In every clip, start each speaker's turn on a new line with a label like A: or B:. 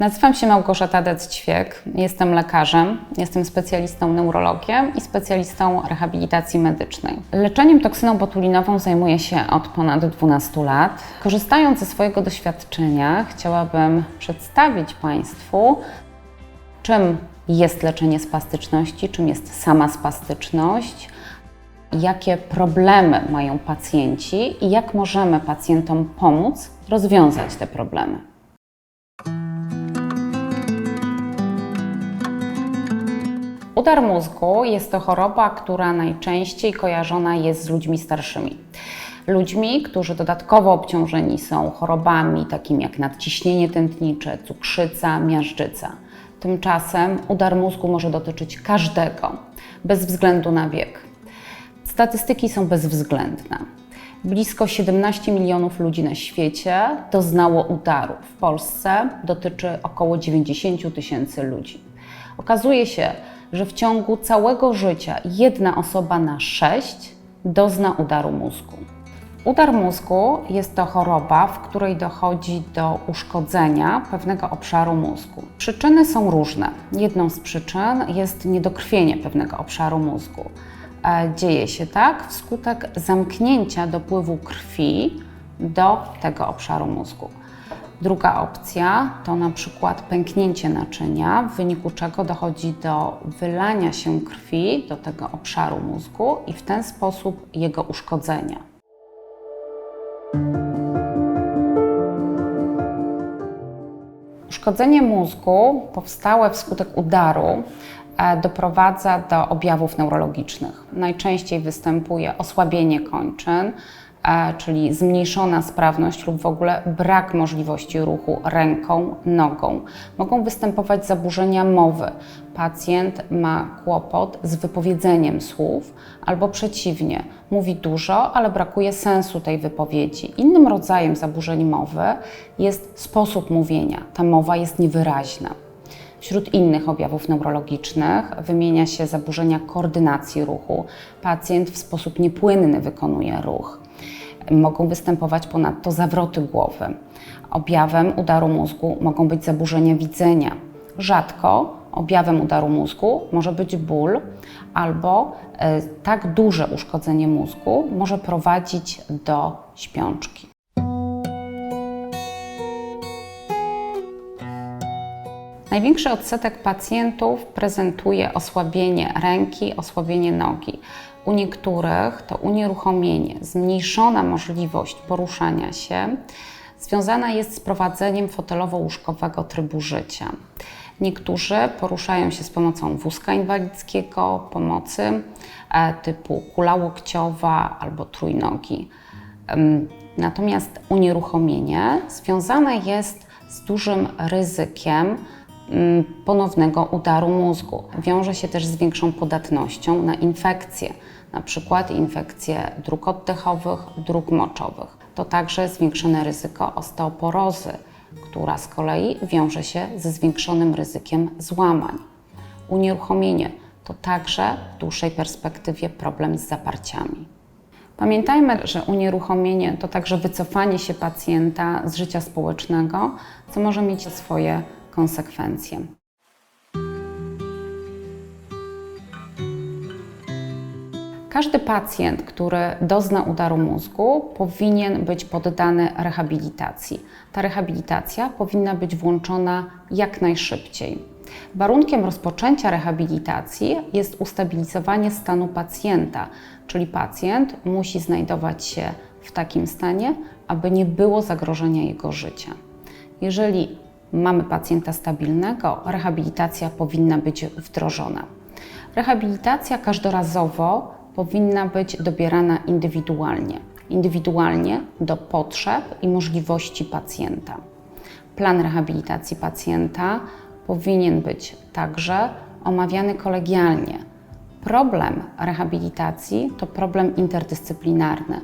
A: Nazywam się Małgorzata Dec-Ćwiek, jestem lekarzem, jestem specjalistą neurologiem i specjalistą rehabilitacji medycznej. Leczeniem toksyną botulinową zajmuję się od ponad 12 lat. Korzystając ze swojego doświadczenia, chciałabym przedstawić Państwu, czym jest leczenie spastyczności, czym jest sama spastyczność, jakie problemy mają pacjenci i jak możemy pacjentom pomóc rozwiązać te problemy. Udar mózgu jest to choroba, która najczęściej kojarzona jest z ludźmi starszymi. Ludźmi, którzy dodatkowo obciążeni są chorobami takimi jak nadciśnienie tętnicze, cukrzyca, miażdżyca. Tymczasem udar mózgu może dotyczyć każdego, bez względu na wiek. Statystyki są bezwzględne. Blisko 17 milionów ludzi na świecie doznało udaru. W Polsce dotyczy około 90 tysięcy ludzi. Okazuje się, że w ciągu całego życia jedna osoba na sześć dozna udaru mózgu. Udar mózgu jest to choroba, w której dochodzi do uszkodzenia pewnego obszaru mózgu. Przyczyny są różne. Jedną z przyczyn jest niedokrwienie pewnego obszaru mózgu. E, dzieje się tak wskutek zamknięcia dopływu krwi do tego obszaru mózgu. Druga opcja to na przykład pęknięcie naczynia, w wyniku czego dochodzi do wylania się krwi do tego obszaru mózgu i w ten sposób jego uszkodzenia. Uszkodzenie mózgu powstałe wskutek udaru e, doprowadza do objawów neurologicznych. Najczęściej występuje osłabienie kończyn, czyli zmniejszona sprawność lub w ogóle brak możliwości ruchu ręką, nogą. Mogą występować zaburzenia mowy. Pacjent ma kłopot z wypowiedzeniem słów, albo przeciwnie, mówi dużo, ale brakuje sensu tej wypowiedzi. Innym rodzajem zaburzeń mowy jest sposób mówienia. Ta mowa jest niewyraźna. Wśród innych objawów neurologicznych wymienia się zaburzenia koordynacji ruchu. Pacjent w sposób niepłynny wykonuje ruch. Mogą występować ponadto zawroty głowy. Objawem udaru mózgu mogą być zaburzenia widzenia. Rzadko objawem udaru mózgu może być ból albo e, tak duże uszkodzenie mózgu może prowadzić do śpiączki. Największy odsetek pacjentów prezentuje osłabienie ręki, osłabienie nogi. U niektórych to unieruchomienie, zmniejszona możliwość poruszania się związana jest z prowadzeniem fotelowo-łóżkowego trybu życia. Niektórzy poruszają się z pomocą wózka inwalidzkiego, pomocy e, typu kula łokciowa albo trójnogi. Natomiast unieruchomienie związane jest z dużym ryzykiem ponownego udaru mózgu. Wiąże się też z większą podatnością na infekcje, na przykład infekcje dróg oddechowych, dróg moczowych. To także zwiększone ryzyko osteoporozy, która z kolei wiąże się ze zwiększonym ryzykiem złamań. Unieruchomienie to także w dłuższej perspektywie problem z zaparciami. Pamiętajmy, że unieruchomienie to także wycofanie się pacjenta z życia społecznego, co może mieć swoje konsekwencje. Każdy pacjent, który dozna udaru mózgu, powinien być poddany rehabilitacji. Ta rehabilitacja powinna być włączona jak najszybciej. Warunkiem rozpoczęcia rehabilitacji jest ustabilizowanie stanu pacjenta, czyli pacjent musi znajdować się w takim stanie, aby nie było zagrożenia jego życia. Jeżeli mamy pacjenta stabilnego, rehabilitacja powinna być wdrożona. Rehabilitacja każdorazowo powinna być dobierana indywidualnie, indywidualnie do potrzeb i możliwości pacjenta. Plan rehabilitacji pacjenta powinien być także omawiany kolegialnie. Problem rehabilitacji to problem interdyscyplinarny.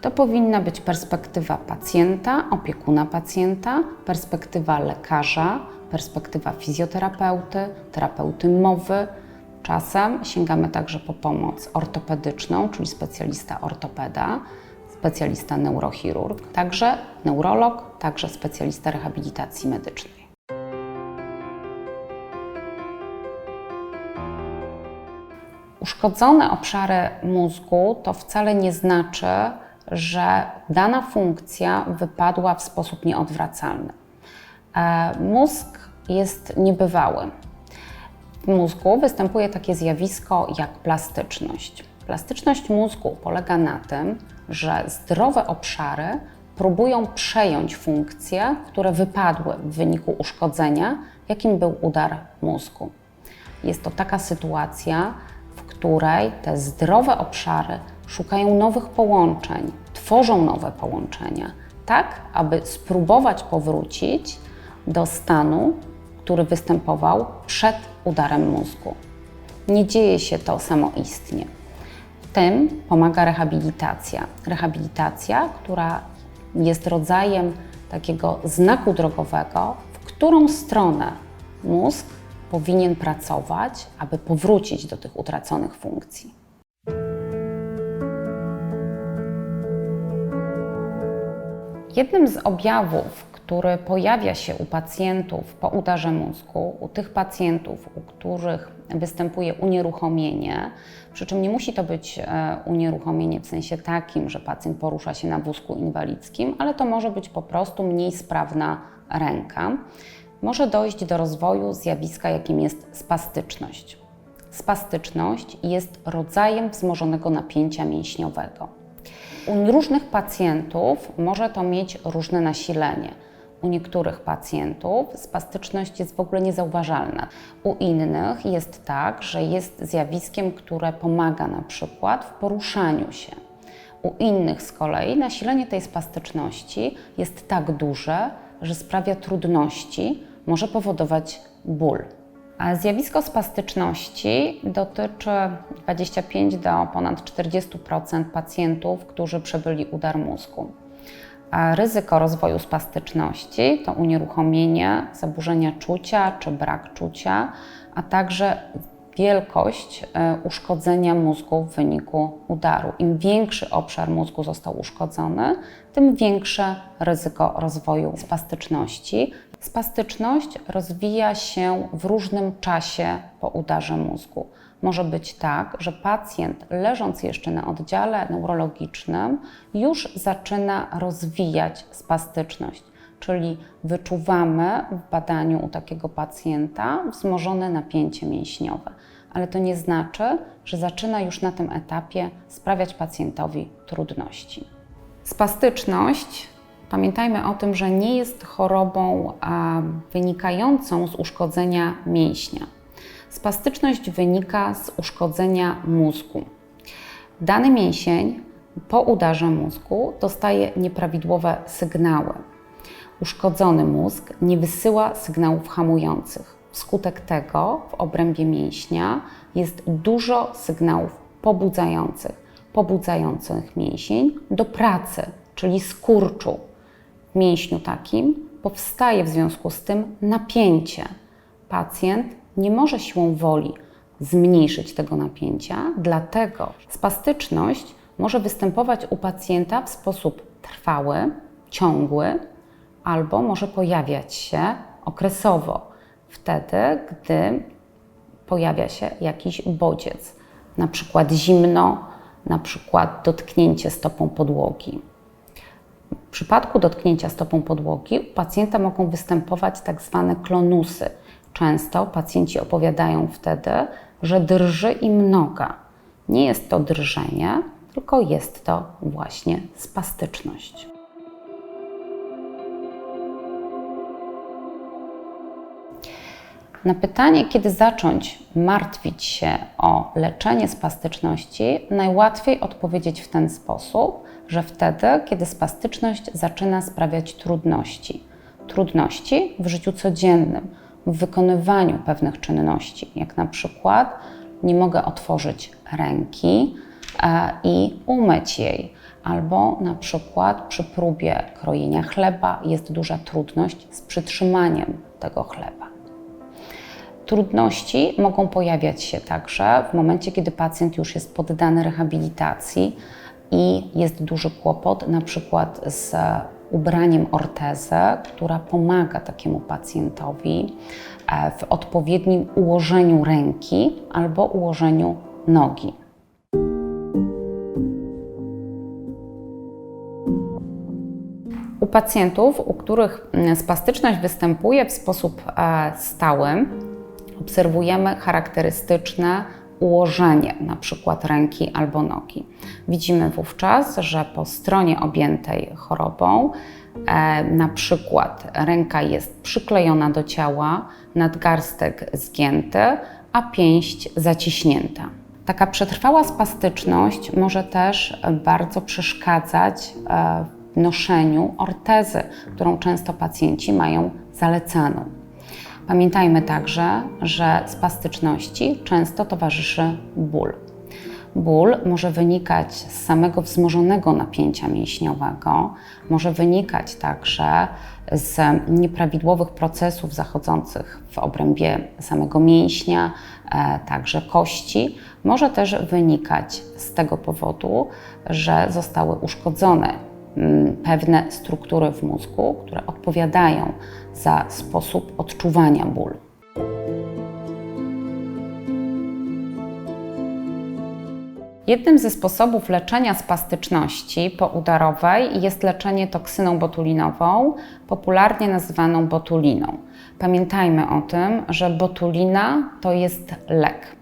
A: To powinna być perspektywa pacjenta, opiekuna pacjenta, perspektywa lekarza, perspektywa fizjoterapeuty, terapeuty mowy. Czasem sięgamy także po pomoc ortopedyczną, czyli specjalista ortopeda, specjalista neurochirurg, także neurolog, także specjalista rehabilitacji medycznej. Uszkodzone obszary mózgu to wcale nie znaczy, że dana funkcja wypadła w sposób nieodwracalny. E, mózg jest niebywały. W mózgu występuje takie zjawisko jak plastyczność. Plastyczność mózgu polega na tym, że zdrowe obszary próbują przejąć funkcje, które wypadły w wyniku uszkodzenia, jakim był udar mózgu. Jest to taka sytuacja, której te zdrowe obszary szukają nowych połączeń, tworzą nowe połączenia, tak aby spróbować powrócić do stanu, który występował przed udarem mózgu. Nie dzieje się to samoistnie. Tym pomaga rehabilitacja. Rehabilitacja, która jest rodzajem takiego znaku drogowego, w którą stronę mózg powinien pracować, aby powrócić do tych utraconych funkcji. Jednym z objawów, który pojawia się u pacjentów po udarze mózgu, u tych pacjentów, u których występuje unieruchomienie, przy czym nie musi to być e, unieruchomienie w sensie takim, że pacjent porusza się na wózku inwalidzkim, ale to może być po prostu mniej sprawna ręka. Może dojść do rozwoju zjawiska, jakim jest spastyczność. Spastyczność jest rodzajem wzmożonego napięcia mięśniowego. U różnych pacjentów może to mieć różne nasilenie. U niektórych pacjentów spastyczność jest w ogóle niezauważalna. U innych jest tak, że jest zjawiskiem, które pomaga na przykład w poruszaniu się. U innych z kolei nasilenie tej spastyczności jest tak duże, że sprawia trudności, może powodować ból. A zjawisko spastyczności dotyczy 25 do ponad 40% pacjentów, którzy przebyli udar mózgu. A ryzyko rozwoju spastyczności to unieruchomienie, zaburzenia czucia czy brak czucia, a także wielkość e, uszkodzenia mózgu w wyniku udaru. Im większy obszar mózgu został uszkodzony, tym większe ryzyko rozwoju spastyczności. Spastyczność rozwija się w różnym czasie po udarze mózgu. Może być tak, że pacjent leżąc jeszcze na oddziale neurologicznym już zaczyna rozwijać spastyczność, czyli wyczuwamy w badaniu u takiego pacjenta wzmożone napięcie mięśniowe. Ale to nie znaczy, że zaczyna już na tym etapie sprawiać pacjentowi trudności. Spastyczność Pamiętajmy o tym, że nie jest chorobą wynikającą z uszkodzenia mięśnia. Spastyczność wynika z uszkodzenia mózgu. Dany mięsień po udarze mózgu dostaje nieprawidłowe sygnały. Uszkodzony mózg nie wysyła sygnałów hamujących. Wskutek tego w obrębie mięśnia jest dużo sygnałów pobudzających, pobudzających mięsień do pracy, czyli skurczu. W mięśniu takim powstaje w związku z tym napięcie. Pacjent nie może siłą woli zmniejszyć tego napięcia, dlatego spastyczność może występować u pacjenta w sposób trwały, ciągły, albo może pojawiać się okresowo, wtedy, gdy pojawia się jakiś bodziec, na przykład zimno, na przykład dotknięcie stopą podłogi. W przypadku dotknięcia stopą podłogi u pacjenta mogą występować tak zwane klonusy, Często pacjenci opowiadają wtedy, że drży im noga. Nie jest to drżenie, tylko jest to właśnie spastyczność. Na pytanie, kiedy zacząć martwić się o leczenie spastyczności, najłatwiej odpowiedzieć w ten sposób, że wtedy, kiedy spastyczność zaczyna sprawiać trudności. Trudności w życiu codziennym, w wykonywaniu pewnych czynności, jak na przykład nie mogę otworzyć ręki e, i umyć jej, albo na przykład przy próbie krojenia chleba jest duża trudność z przytrzymaniem tego chleba. Trudności mogą pojawiać się także w momencie, kiedy pacjent już jest poddany rehabilitacji i jest duży kłopot, na przykład z ubraniem ortezę, która pomaga takiemu pacjentowi e, w odpowiednim ułożeniu ręki albo ułożeniu nogi. U pacjentów, u których mm, spastyczność występuje w sposób e, stały, obserwujemy charakterystyczne ułożenie, na przykład ręki albo nogi. Widzimy wówczas, że po stronie objętej chorobą, e, na przykład ręka jest przyklejona do ciała, nadgarstek zgięty, a pięść zaciśnięta. Taka przetrwała spastyczność może też bardzo przeszkadzać e, w noszeniu ortezy, którą często pacjenci mają zalecaną. Pamiętajmy także, że spastyczności często towarzyszy ból. Ból może wynikać z samego wzmożonego napięcia mięśniowego, może wynikać także z nieprawidłowych procesów zachodzących w obrębie samego mięśnia, e, także kości. Może też wynikać z tego powodu, że zostały uszkodzone pewne struktury w mózgu, które odpowiadają za sposób odczuwania bólu. Jednym ze sposobów leczenia spastyczności poudarowej jest leczenie toksyną botulinową, popularnie nazywaną botuliną. Pamiętajmy o tym, że botulina to jest lek.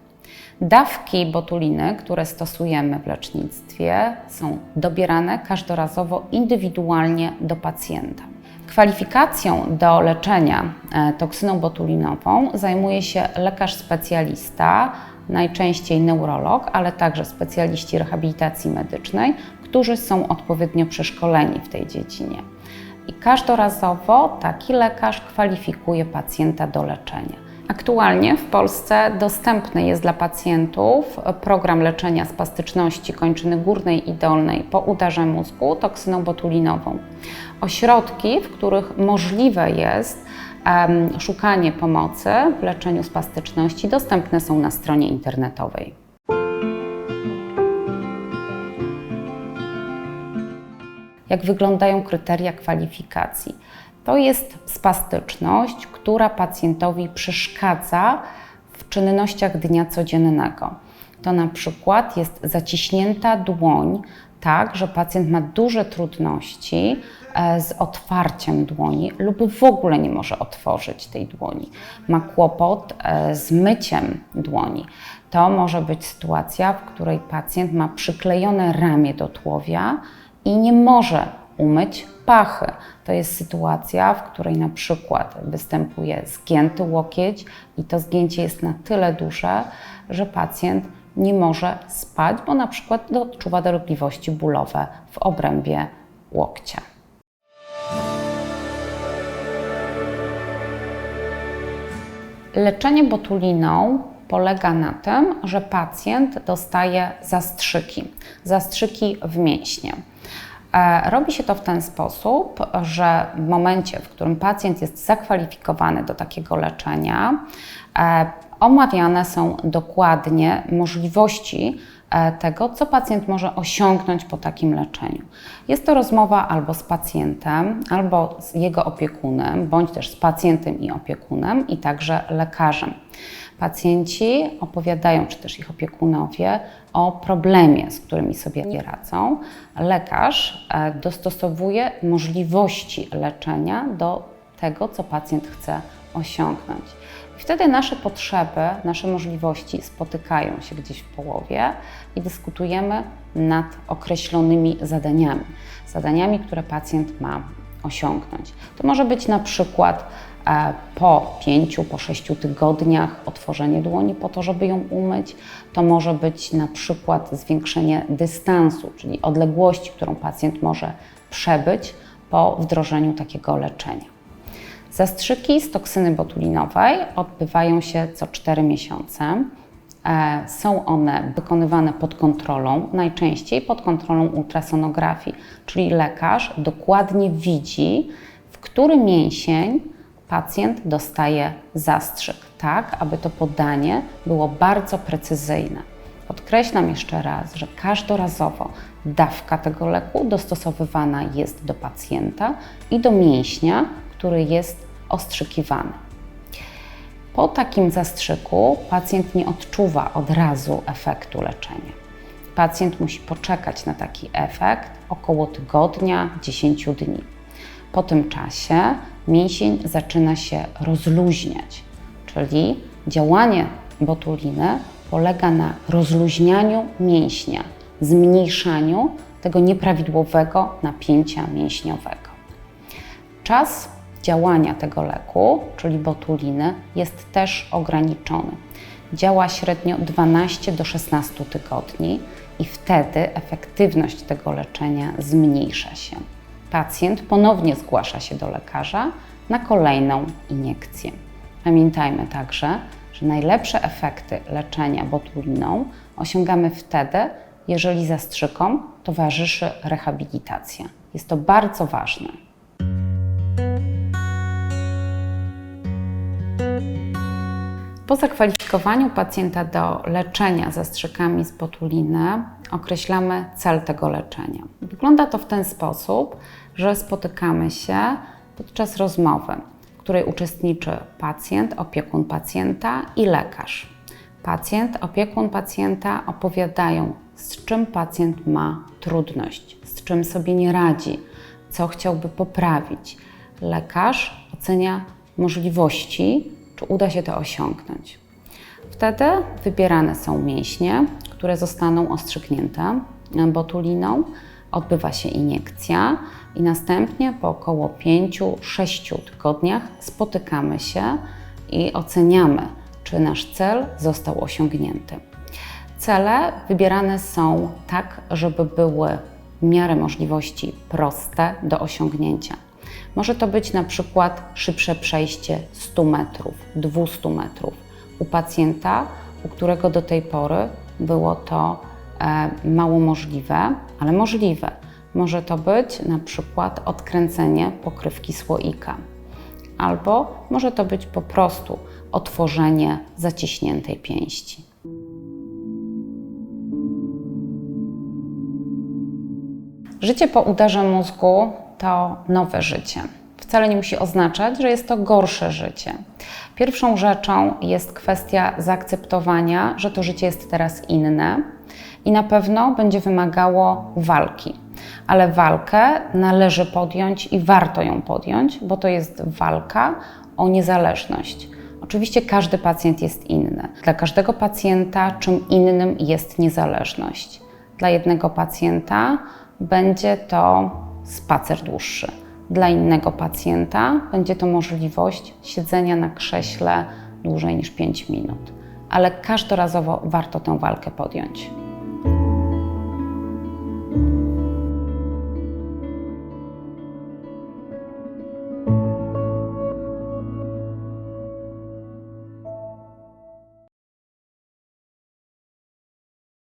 A: Dawki botuliny, które stosujemy w lecznictwie, są dobierane każdorazowo indywidualnie do pacjenta. Kwalifikacją do leczenia e, toksyną botulinową zajmuje się lekarz specjalista, najczęściej neurolog, ale także specjaliści rehabilitacji medycznej, którzy są odpowiednio przeszkoleni w tej dziedzinie. I każdorazowo taki lekarz kwalifikuje pacjenta do leczenia. Aktualnie w Polsce dostępny jest dla pacjentów program leczenia spastyczności kończyny górnej i dolnej po udarze mózgu toksyną botulinową. Ośrodki, w których możliwe jest um, szukanie pomocy w leczeniu spastyczności, dostępne są na stronie internetowej. Jak wyglądają kryteria kwalifikacji? To jest spastyczność, która pacjentowi przeszkadza w czynnościach dnia codziennego. To na przykład jest zaciśnięta dłoń, tak, że pacjent ma duże trudności e, z otwarciem dłoni lub w ogóle nie może otworzyć tej dłoni. Ma kłopot e, z myciem dłoni. To może być sytuacja, w której pacjent ma przyklejone ramię do tułowia i nie może umyć pachy. To jest sytuacja, w której na przykład występuje zgięty łokieć i to zgięcie jest na tyle duże, że pacjent nie może spać, bo na przykład odczuwa dolegliwości bólowe w obrębie łokcia. Leczenie botuliną polega na tym, że pacjent dostaje zastrzyki, zastrzyki w mięśnie. E, robi się to w ten sposób, że w momencie, w którym pacjent jest zakwalifikowany do takiego leczenia, e, omawiane są dokładnie możliwości tego, co pacjent może osiągnąć po takim leczeniu. Jest to rozmowa albo z pacjentem, albo z jego opiekunem, bądź też z pacjentem i opiekunem, i także lekarzem. Pacjenci opowiadają, czy też ich opiekunowie, o problemie, z którymi sobie nie radzą. Lekarz e, dostosowuje możliwości leczenia do tego, co pacjent chce osiągnąć. Wtedy nasze potrzeby, nasze możliwości spotykają się gdzieś w połowie i dyskutujemy nad określonymi zadaniami. Zadaniami, które pacjent ma osiągnąć. To może być na przykład e, po pięciu, po sześciu tygodniach otworzenie dłoni po to, żeby ją umyć. To może być na przykład zwiększenie dystansu, czyli odległości, którą pacjent może przebyć po wdrożeniu takiego leczenia. Zastrzyki z toksyny botulinowej odbywają się co 4 miesiące. E, są one wykonywane pod kontrolą, najczęściej pod kontrolą ultrasonografii, czyli lekarz dokładnie widzi, w który mięsień pacjent dostaje zastrzyk, tak aby to podanie było bardzo precyzyjne. Podkreślam jeszcze raz, że każdorazowo dawka tego leku dostosowywana jest do pacjenta i do mięśnia, który jest ostrzykiwany. Po takim zastrzyku pacjent nie odczuwa od razu efektu leczenia. Pacjent musi poczekać na taki efekt około tygodnia, 10 dni. Po tym czasie mięsień zaczyna się rozluźniać, czyli działanie botuliny polega na rozluźnianiu mięśnia, zmniejszaniu tego nieprawidłowego napięcia mięśniowego. Czas działania tego leku, czyli botuliny, jest też ograniczony. Działa średnio 12 do 16 tygodni i wtedy efektywność tego leczenia zmniejsza się. Pacjent ponownie zgłasza się do lekarza na kolejną iniekcję. Pamiętajmy także, że najlepsze efekty leczenia botuliną osiągamy wtedy, jeżeli zastrzykom towarzyszy rehabilitacja. Jest to bardzo ważne. Po zakwalifikowaniu pacjenta do leczenia zastrzykami z botuliny określamy cel tego leczenia. Wygląda to w ten sposób, że spotykamy się podczas rozmowy, w której uczestniczy pacjent, opiekun pacjenta i lekarz. Pacjent, opiekun pacjenta opowiadają, z czym pacjent ma trudność, z czym sobie nie radzi, co chciałby poprawić. Lekarz ocenia możliwości, czy uda się to osiągnąć. Wtedy wybierane są mięśnie, które zostaną ostrzyknięte botuliną, odbywa się iniekcja i następnie po około 5-6 tygodniach spotykamy się i oceniamy, czy nasz cel został osiągnięty. Cele wybierane są tak, żeby były w miarę możliwości proste do osiągnięcia. Może to być na przykład szybsze przejście 100 metrów, 200 metrów u pacjenta, u którego do tej pory było to e, mało możliwe, ale możliwe. Może to być na przykład odkręcenie pokrywki słoika, albo może to być po prostu otworzenie zaciśniętej pięści. Życie po udarze mózgu to nowe życie. Wcale nie musi oznaczać, że jest to gorsze życie. Pierwszą rzeczą jest kwestia zaakceptowania, że to życie jest teraz inne i na pewno będzie wymagało walki. Ale walkę należy podjąć i warto ją podjąć, bo to jest walka o niezależność. Oczywiście każdy pacjent jest inny. Dla każdego pacjenta czym innym jest niezależność. Dla jednego pacjenta będzie to spacer dłuższy. Dla innego pacjenta będzie to możliwość siedzenia na krześle dłużej niż 5 minut, ale każdorazowo warto tę walkę podjąć.